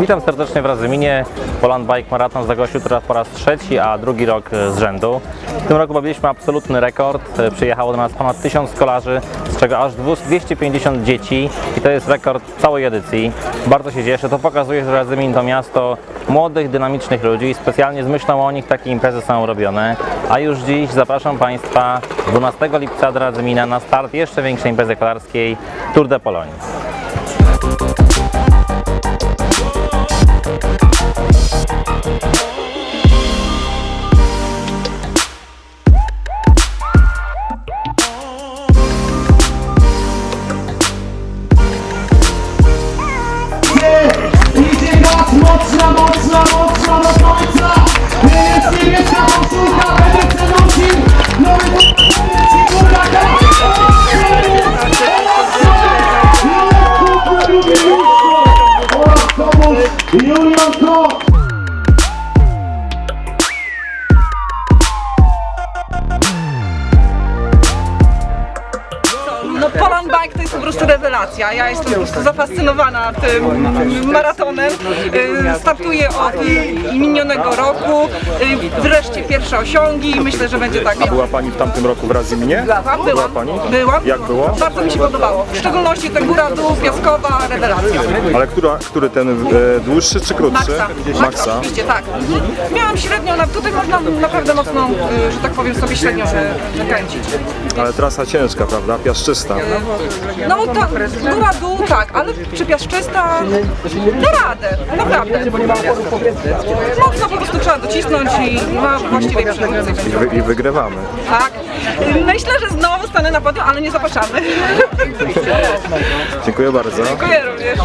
Witam serdecznie w Razyminie. Poland Bike Marathon zagościł teraz po raz trzeci, a drugi rok z rzędu. W tym roku pobiliśmy absolutny rekord. Przyjechało do nas ponad 1000 kolarzy, z czego aż 250 dzieci i to jest rekord całej edycji. Bardzo się cieszę. To pokazuje, że Radzymin to miasto młodych, dynamicznych ludzi specjalnie z myślą o nich takie imprezy są robione. A już dziś zapraszam Państwa 12 lipca do Radzymina na start jeszcze większej imprezy kolarskiej Tour de Pologne. Let's go. No Poland Bike to jest po prostu rewelacja. Ja jestem po prostu zafascynowana tym maratonem. Y, Startuję od minionego roku. Y, Wreszcie pierwsze osiągi. Myślę, że będzie tak. Była Pani w tamtym roku w Raziminie? Byłam, byłam. Pani? Byłam. Jak było? Bardzo mi się podobało. W szczególności ta góra dół, piaskowa, rewelacja. Ale która, który ten e, dłuższy czy krótszy? Maxa. Maxa, oczywiście, tak. Miałam średnią, na- tutaj można naprawdę mocno, y, że tak powiem, sobie średnią że, że kręcić. Ale trasa ciężka, prawda? Piaszczysta. No tak, góra dół tak, ale czy piaszczysta da radę, naprawdę. Mocno po prostu trzeba docisnąć i ma właściwej przewodnicy. I, wy, I wygrywamy. Tak. Myślę, że znowu stanę na podium, ale nie zapraszamy. Dziękuję bardzo. Dziękuję również.